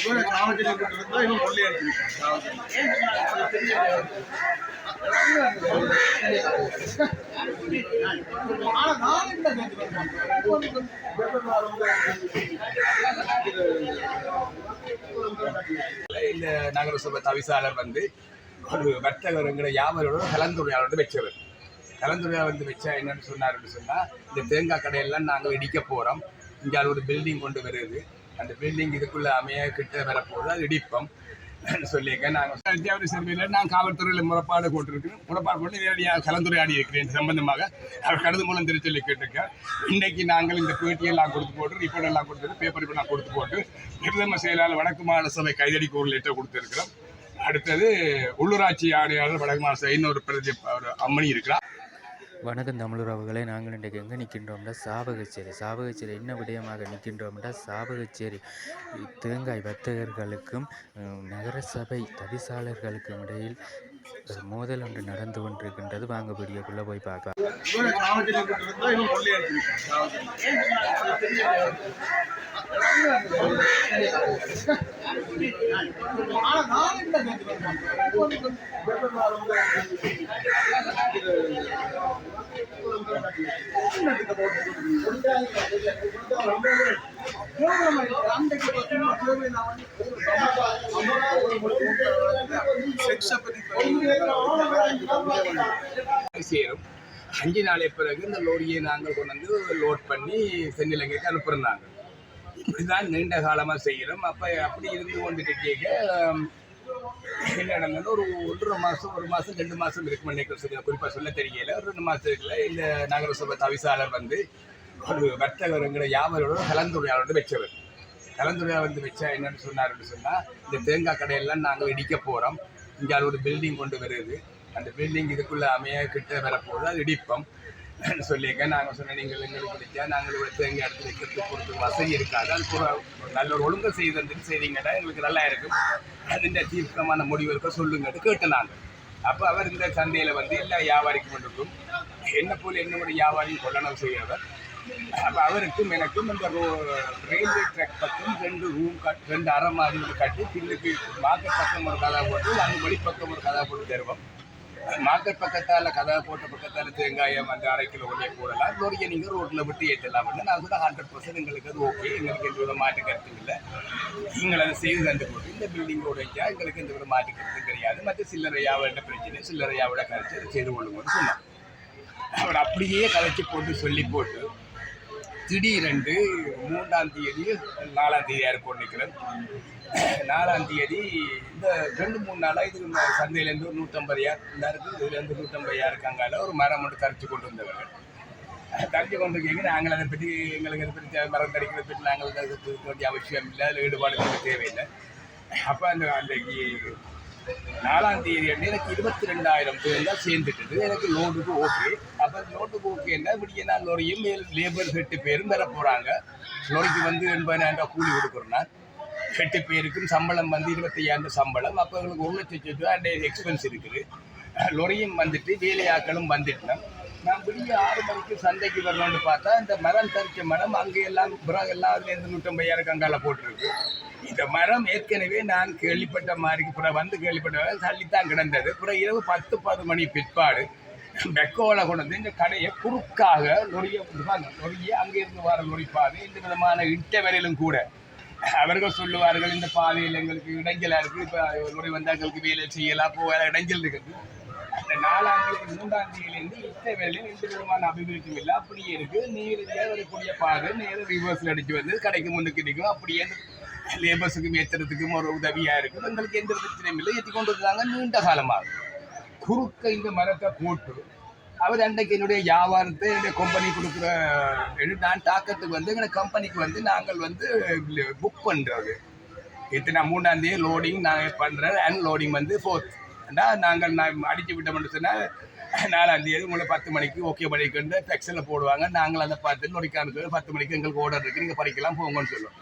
இவன் காவல்துறை இருந்தா இவன் கொள்ளை இந்த நகரசபை தவிசாளர் வந்து ஒரு வர்த்தகருங்கிற வியாபாரியோட கலந்துரையாடல் வச்சவர். கலந்துரையாளர் வந்து வச்சா என்னன்னு சொன்னாருன்னு சொன்னால் இந்த தேங்காய் கடையெல்லாம் நாங்கள் இடிக்க போகிறோம் இங்கே ஒரு பில்டிங் கொண்டு வருது. அந்த பில்டிங் இதுக்குள்ளே அமைய கிட்ட வரப்போது அது இடிப்போம் சொல்லியிருக்கேன். நாங்கள் அத்தியாவதி சர்வையில் நான் காவல்துறையில் முறைப்பாடு போட்டிருக்கிறேன். முறைப்பாடு போட்டு நேரடியாக கலந்துரையாடி இருக்கிறேன் சம்பந்தமாக. அவர் கடுது மூலம் திருச்சொல்லி கேட்டிருக்கேன் இன்றைக்கு நாங்கள் இந்த பேட்டியெல்லாம் கொடுத்து போட்டு ரிப்போர்ட் எல்லாம் கொடுத்துட்டு பேப்பர் இப்போ நான் கொடுத்து போட்டு பிரதம செயலாளர் வடக்கு மாநில சபை கைதடிக்கு ஒரு லெட்டர் கொடுத்துருக்கிறோம். அடுத்தது உள்ளூராட்சி ஆணையாளர் வடக்கு மாநில சபை இன்னொரு பிரதி ஒரு அம்மணி இருக்கிறார். வணக்கம் தமிழுறவுகளை நாங்கள் இன்றைக்கு எங்கே நிற்கின்றோம்னா சாவகச்சேரி. சாவகச்சேரி என்ன விடயமாக நிற்கின்றோம்னா சாவகச்சேரி தேங்காய் வர்த்தகர்களுக்கும் நகரசபை தவிசாளர்களுக்கும் இடையில் மோதல் ஒன்று நடந்து கொண்டிருக்கின்றது. வாங்க வீடியோக்குள்ளே போய் பார்க்கலாம் இவன் காவல்துறை இருந்தா இவன் கொள்ளையடிச்சிருக்கான் ஆனா நான் என்ன சேரும் அஞ்சு நாளை பிறகு இந்த லோரியை நாங்கள் கொண்டு வந்து லோட் பண்ணி தென்னிலங்கைக்கு அனுப்புகிறாங்க இப்படிதான் நீண்ட காலமாக செய்கிறோம். அப்போ அப்படி இருந்து கொண்டுட்டு கேட்க என்ன நடந்தது ஒரு ஒன்றரை மாதம் ஒரு மாதம் ரெண்டு மாதம் இருக்கு நினைக்கிறேன் சொல்லி குறிப்பாக சொல்ல தெரியல. ஒரு ரெண்டு மாதத்துக்குள்ள இந்த நகரசபை தவிசாளர் வந்து ஒரு வர்த்தகருங்கிற வியாபாரியோட வந்து வச்சவர். கலந்துரையா வந்து வச்சா என்னன்னு சொன்னாருன்னு சொன்னால் இந்த தேங்காய் கடையெல்லாம் நாங்கள் இடிக்க போகிறோம் இங்கே ஒரு பில்டிங் கொண்டு வருது. அந்த பில்டிங் இதுக்குள்ளே அமைய கிட்ட வரப்போகுது அது இடிப்போம். சொல்லியிருக்க நாங்கள் சொன்னேன் நீங்கள் எங்களுக்கு பிடிச்சா நாங்கள் இவ்வளோ தேங்காய் எடுத்து வைக்கிறதுக்கு பொறுத்து வசதி இருக்காது. அது ஒரு நல்ல ஒரு ஒழுங்கு செய்து தந்துட்டு செய்தீங்கன்னா எங்களுக்கு நல்லா இருக்கும். அதுண்ட தீர்க்கமான முடிவு இருக்க சொல்லுங்கன்னு கேட்டு நாங்கள் அப்போ அவர் இந்த சந்தையில் வந்து எல்லா வியாபாரிக்கும் கொண்டிருக்கும் என்ன போல் என்ன ஒரு வியாபாரியும் கொள்ளணும் செய்கிறவர் அப்போ அவருக்கும் எனக்கும் இந்த ரோ ரயில்வே ட்ராக் பக்கம் ரெண்டு ரூம் கட் ரெண்டு அறை மாதிரி ஒன்று கட்டி பின்னுக்கு மார்க்கெட் பக்கம் ஒரு கதா போட்டு அங்கே பக்கம் ஒரு கதா போட்டு தருவோம். மார்க்கெட் பக்கத்தால் கதா போட்ட பக்கத்தால் தேங்காயம் அந்த அரை கிலோ ஒன்றே போடலாம். லோரியை நீங்கள் ரோட்டில் விட்டு ஏற்றலாம். நான் கூட ஹண்ட்ரட் பர்சன்ட் எங்களுக்கு அது ஓகே எங்களுக்கு எந்த வித மாட்டு கருத்தும் இல்லை. நீங்கள் அதை செய்து தந்து போட்டு இந்த பில்டிங்கோட வச்சா எங்களுக்கு எந்த வித மாட்டு கருத்தும் கிடையாது. மற்ற சில்லறையாவோட பிரச்சனை சில்லறையாவோட வியாபார கரைச்சி அதை செய்து கொள்ளுங்கன்னு சொன்னார் அவர் அப்படியே கலைச்சி போட்டு சொல்லி போட்டு திடீரென்று மூன்றாம் தேதி நாலாம் தேதி இருக்கும் நிற்கிறேன் நாலாம் தேதி இந்த ரெண்டு மூணு நாளாக இது சந்தையிலேருந்து ஒரு நூற்றம்பது யார் இந்த இருக்குது இதுலேருந்து நூற்றம்பது யார் இருக்காங்கால ஒரு மரம் மட்டும் கரைச்சி கொண்டு வந்தவர்கள் கரைச்சி கொண்டு இருக்கீங்க நாங்கள் அதை பற்றி எங்களுக்கு அதை பற்றி மரம் கறிக்கிறத பற்றி நாங்கள் அதை வேண்டிய அவசியம் இல்லை அதில் ஈடுபாடு எங்களுக்கு தேவையில்லை. அப்போ அந்த அன்றைக்கு நாலாம் தேதி அன்று எனக்கு இருபத்தி ரெண்டாயிரம் பேர் தான் சேர்ந்துட்டது. எனக்கு லோனுக்கு ஓகே அப்போ லோடுக்கு ஓகேன்னா இப்படி நான் லோரியும் லேபர் எட்டு பேரும் பெற போகிறாங்க லோரிக்கு வந்து எண்பதாயிரம் ரூபாய் கூலி கொடுக்குறேன்னா எட்டு பேருக்கும் சம்பளம் வந்து இருபத்தையாயிரம் சம்பளம். அப்போ எங்களுக்கு ஒரு லட்சம் ரூபா எக்ஸ்பென்ஸ் இருக்குது. லொரியும் வந்துட்டு வேலையாக்களும் வந்துட்டேன். நான் விடிய ஆறு மணிக்கு சந்தைக்கு வரணும்னு பார்த்தா இந்த மரம் தரிச்ச மரம் அங்கே எல்லாம் புறம் எல்லாம் அதுலேருந்து நூற்றம்பதாயிரம் கங்கால போட்டிருக்கு. இந்த மரம் ஏற்கனவே நான் கேள்விப்பட்ட மாதிரி புற வந்து கேள்விப்பட்ட தள்ளித்தான் கிடந்தது. புற இரவு பத்து பத்து மணி பிற்பாடு பெக்கோவில் கொண்டு வந்து இந்த கடையை குறுக்காக நொறிய நொறிய அங்கேருந்து வர நொறிப்பாது இந்த விதமான இட்டவரையிலும் கூட. அவர்கள் சொல்லுவார்கள் இந்த பாதையில் எங்களுக்கு இடைஞ்சலாக இருக்குது இப்போ நொறி வந்தால் எங்களுக்கு வேலை செய்யலாம் போக இடைஞ்சல் இருக்குது. அந்த நாலாம் தேதி மூன்றாம் தேதியிலேருந்து இட்ட வேலையில் எந்த விதமான அபிவிருத்தியும் இல்லை. அப்படியே இருக்குது நீர் வரக்கூடிய பாதை நேரம் ரிவர்ஸில் அடித்து வந்து கடைக்கு முன்னுக்கு நிற்கும். அப்படியே லேபர்ஸுக்கும் ஏற்றுறதுக்கும் ஒரு உதவியாக இருக்குது. எங்களுக்கு எந்த பிரச்சனையும் இல்லை. ஏற்றி கொண்டு வந்தாங்க. நீண்ட காலமாக. குறுக்க இந்த மரத்தை போட்டு அவர் அன்றைக்கு என்னுடைய வியாபாரத்தை என்னுடைய கம்பெனி கொடுக்குற நான் தாக்கத்துக்கு வந்து எங்கள் கம்பெனிக்கு வந்து நாங்கள் வந்து புக் பண்ணுறது எத்தனை மூணாம் தேதி லோடிங் நாங்கள் பண்ணுறேன் அன்லோடிங் வந்து ஃபோர்த் நாங்கள் நான் அடித்து விட்டோம்னு சொன்னால் நாலாம் தேதி உங்களை பத்து மணிக்கு ஓகே பண்ணிக்கொண்டு டெக்ஸில் போடுவாங்க. நாங்கள் அதை பார்த்து நொடிக்கானுக்கு பத்து மணிக்கு எங்களுக்கு ஓர்டர் இருக்குது நீங்கள் படிக்கலாம் போங்கன்னு சொல்லுவோம்.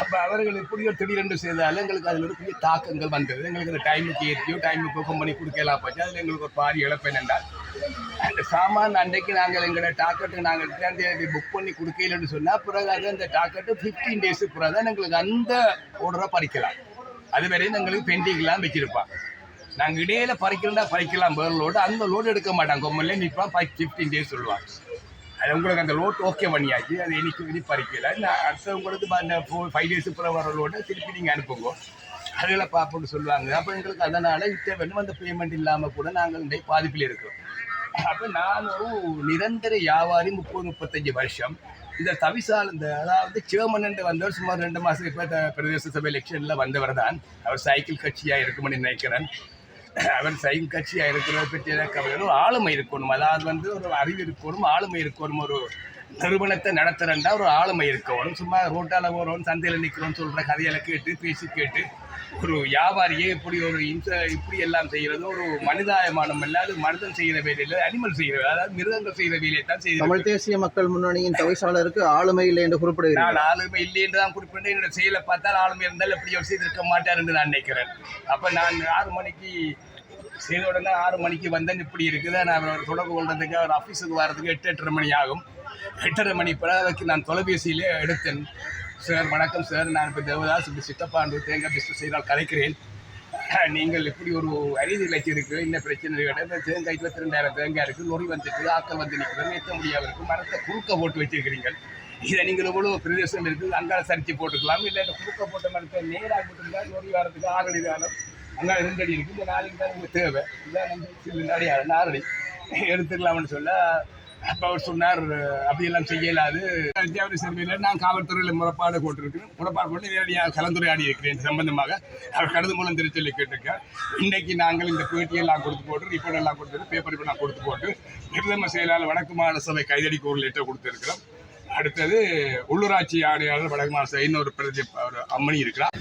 அப்போ அவர்கள் எப்படியோ திடீரென்று செய்தாலும் எங்களுக்கு அதில் ஒரு பெரிய தாக்கங்கள் வந்தது. எங்களுக்கு அந்த டைமுக்கு ஏற்றியோ டைமுக்கு கம்பெனி கொடுக்கலாம் போச்சு. அதில் எங்களுக்கு ஒரு பாதி இழப்பு என்றால் அந்த சாமான் அன்றைக்கு நாங்கள் எங்களோட டாக்கெட்டு நாங்கள் தேதி புக் பண்ணி கொடுக்கலன்னு சொன்னால் பிறகு அது அந்த டாக்கெட்டு ஃபிஃப்டீன் டேஸுக்கு பிறகு தான் எங்களுக்கு அந்த ஆர்டரை பறிக்கலாம். அது வரையும் எங்களுக்கு பெண்டிங்லாம் வச்சிருப்பான் நாங்கள் இடையில பறிக்கலாம் பறிக்கலாம் வேறு லோடு அந்த லோடு எடுக்க மாட்டாங்க. கொம்மல்ல நிற்பான் ஃபிஃப்டீன் டேஸ் சொல்லுவாங்க. அது உங்களுக்கு அந்த லோட் ஓகே பண்ணியாச்சு. அது எனக்கு இனி பறிக்கல. நான் அடுத்த உங்களுக்கு அந்த ஃபோர் ஃபைவ் டேஸ் அப்புறம் வர லோட்டை திருப்பி நீங்கள் அனுப்புங்க. அதுகளை பார்ப்போம்னு சொல்லுவாங்க. அப்போ எங்களுக்கு அதனால் இப்போ வேணும் அந்த பேமெண்ட் இல்லாமல் கூட நாங்கள் இந்த பாதிப்பில் இருக்கிறோம். அப்போ நான் ஒரு நிரந்தர வியாபாரி முப்பது முப்பத்தஞ்சு வருஷம். இந்த தவிசால் இந்த அதாவது சிவமன்னன் வந்தவர் சுமார் ரெண்டு மாதத்துக்கு இப்போ பிரதேச சபை எலெக்ஷனில் வந்தவர் தான் அவர் சைக்கிள் கட்சியாக இருக்கும்னு நினைக்கிறேன். அவர் சைக்கிள் கட்சியாக இருக்கிறத பற்றி எனக்கு அவர் ஒரு ஆளுமை இருக்கணும். அதாவது வந்து ஒரு அறிவு இருக்கணும் ஆளுமை இருக்கணும் ஒரு நிறுவனத்தை நடத்துறேன்டா ஒரு ஆளுமை இருக்கணும். சும்மா ரோட்டால போகிறோம் சந்தையில் நிற்கிறோம்னு சொல்கிற கதையெல்லாம் கேட்டு பேசி கேட்டு ஒரு வியாபாரியே இப்படி ஒரு இன்ச இப்படி எல்லாம் செய்கிறது ஒரு மனிதாயமானம் இல்லாது மனிதன் செய்கிற வேலையில் அனிமல் செய்கிற அதாவது மிருகங்கள் செய்கிற வேலையை தான் செய்து தமிழ் தேசிய மக்கள் முன்னணியின் தவிசாளருக்கு ஆளுமை இல்லை என்று குறிப்பிடுகிறார் நான் ஆளுமை இல்லை என்று தான் குறிப்பிட்டு என்னோட செயலை பார்த்தால் ஆளுமை இருந்தால் எப்படி அவர் செய்திருக்க மாட்டார் என்று நான் நினைக்கிறேன். அப்போ நான் ஆறு மணிக்கு செய்த உடனே ஆறு மணிக்கு வந்தேன் இப்படி இருக்குது. நான் அவர் தொடர்பு கொண்டதுக்கு அவர் ஆஃபீஸுக்கு வர்றதுக்கு எட்டு எட்டரை மணி ஆகும். எட்டரை மணி பிறகு நான் தொலைபேசியிலே எடுத்தேன். சார் வணக்கம் சார். நான் இப்போ தேவதாஸ் இப்படி சித்தப்பாண்டு தேங்காய் பிஸ்னஸ் செய்தால் கலைக்கிறேன். நீங்கள் இப்படி ஒரு அநீதி இருக்கு என்ன பிரச்சனை? கிடையாது தேங்காய் இருபத்தி ரெண்டாயிரம் தேங்காய் இருக்குது நொறி வந்துட்டு ஆக்கள் வந்து நிற்கிறது. ஏற்ற முடியாமல் இருக்கும். மரத்தை குறுக்க போட்டு வச்சிருக்கிறீங்க இதை நீங்கள் எவ்வளோ பிரதேசம் இருக்குது அங்கால சரிச்சு போட்டுக்கலாம். இல்லை இந்த குறுக்க போட்ட மரத்தை நேராக போட்டுருந்தா நொறி வரதுக்கு ஆறடி அடி காலம் அங்கே ரெண்டு அடி இருக்குது இந்த நாளைக்கு தான் உங்களுக்கு தேவை. இதான் நம்ம சில நாடி ஆறடி எடுத்துக்கலாம்னு சொல்ல அப்போ அவர் சொன்னார் அப்படியெல்லாம் செய்யலாது. வித்தியாவரி சர்வையில் நான் காவல்துறையில் முறைப்பாடு போட்டிருக்கிறேன். முறைப்பாடு போட்டு நேரடியாக கலந்துரையாடி இருக்கிறேன் சம்பந்தமாக. அவர் கடிதம் மூலம் திருச்சொல்லி கேட்டிருக்கேன் இன்றைக்கு நாங்கள் இந்த பேட்டியெல்லாம் கொடுத்து போட்டு ரிப்போர்ட் எல்லாம் கொடுத்துட்டு பேப்பர் இப்போ நான் கொடுத்து போட்டு பிரதம செயலாளர் வடக்கு மாநில சபை கைதடிக்கு ஒரு லெட்டர் கொடுத்துருக்கிறோம். அடுத்தது உள்ளூராட்சி ஆணையாளர் வடக்கு மாநில சபை இன்னொரு பிரதி அம்மணி இருக்கிறார்.